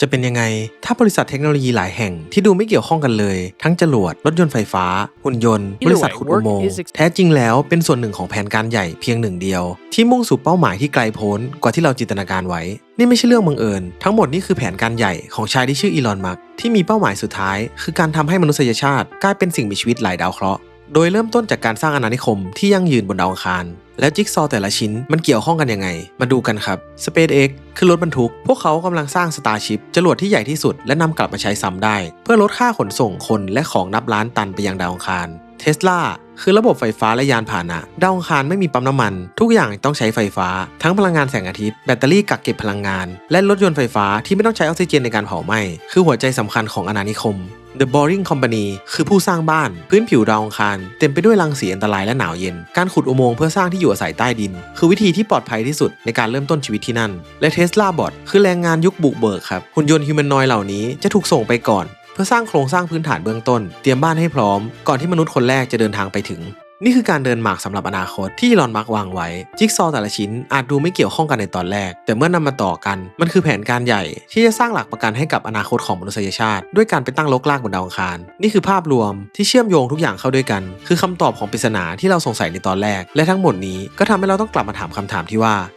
จะเป็นยังไง ถ้าบริษัทเทคโนโลยีหลายแห่งที่ดูไม่เกี่ยวข้องกันเลย ทั้งจรวด รถยนต์ไฟฟ้า หุ่นยนต์ บริษัทขุดอุโมงค์แท้จริงแล้วเป็นส่วนหนึ่งของแผนการใหญ่เพียงหนึ่งเดียว ที่มุ่งสู่เป้าหมายที่ไกลโพ้นกว่าที่เราจินตนาการไว้ นี่ไม่ใช่เรื่องบังเอิญ ทั้งหมดนี่คือแผนการใหญ่ของชายที่ชื่ออีลอนมัสก์ที่มีเป้าหมายสุดท้าย คือการทำให้มนุษยชาติ กลายเป็นสิ่งมีชีวิตหลายดาวเคราะห์โดยเริ่มต้นจากการสร้างอาณานิคมที่ยั่งยืนบนดาวอังคาร แล้วจิ๊กซอว์แต่ละชิ้นมันเกี่ยวข้องกันยังไง มาดูกันครับ SpaceX คือรถบรรทุก พวกเขากำลังสร้าง Starship จรวดที่ใหญ่ที่สุด และนำกลับมาใช้ซ้ำได้ เพื่อลดค่าขนส่งคนและของนับล้านตันไปยังดาวอังคารเทสลาคือระบบไฟฟ้าและยานพาหนะ ดาวอังคารไม่มีปั๊มน้ำมัน ทุกอย่างต้องใช้ไฟฟ้า ทั้งพลังงานแสงอาทิตย์ แบตเตอรี่กักเก็บพลังงาน และรถยนต์ไฟฟ้าที่ไม่ต้องใช้ออกซิเจนในการเผาไหม้ คือหัวใจสำคัญของอาณานิคม The Boring Company คือผู้สร้างบ้าน พื้นผิวดาวอังคาร เต็มไปด้วยรังสีอันตรายและหนาวเย็น การขุดอุโมงค์เพื่อสร้างที่อยู่อาศัยใต้ดิน คือวิธีที่ปลอดภัยที่สุดในการเริ่มต้นชีวิตที่นั่น และ Tesla Bot คือแรงงานยุคบุกเบิกครับหุ่นยนต์ฮิวแมนนอยเหล่านี้จะถูกส่งไปก่อน เพื่อสร้างโครงสร้างพื้นฐานเบื้องต้น เตรียมบ้านให้พร้อม ก่อนที่มนุษย์คนแรกจะเดินทางไปถึง นี่คือการเดินหมากสำหรับอนาคตที่ลอนมักวางไว้ จิ๊กซอว์แต่ละชิ้นอาจดูไม่เกี่ยวข้องกันในตอนแรก แต่เมื่อนำมาต่อกัน มันคือแผนการใหญ่ ที่จะสร้างหลักประกันให้กับอนาคตของมนุษยชาติ ด้วยการไปตั้งลกลากบนดาวอังคาร นี่คือภาพรวมที่เชื่อมโยงทุกอย่างเข้าด้วยกัน คือคำตอบของปริศนาที่เราสงสัยในตอนแรก และทั้งหมดนี้ก็ทำให้เราต้องกลับมาถามคำถามที่ว่า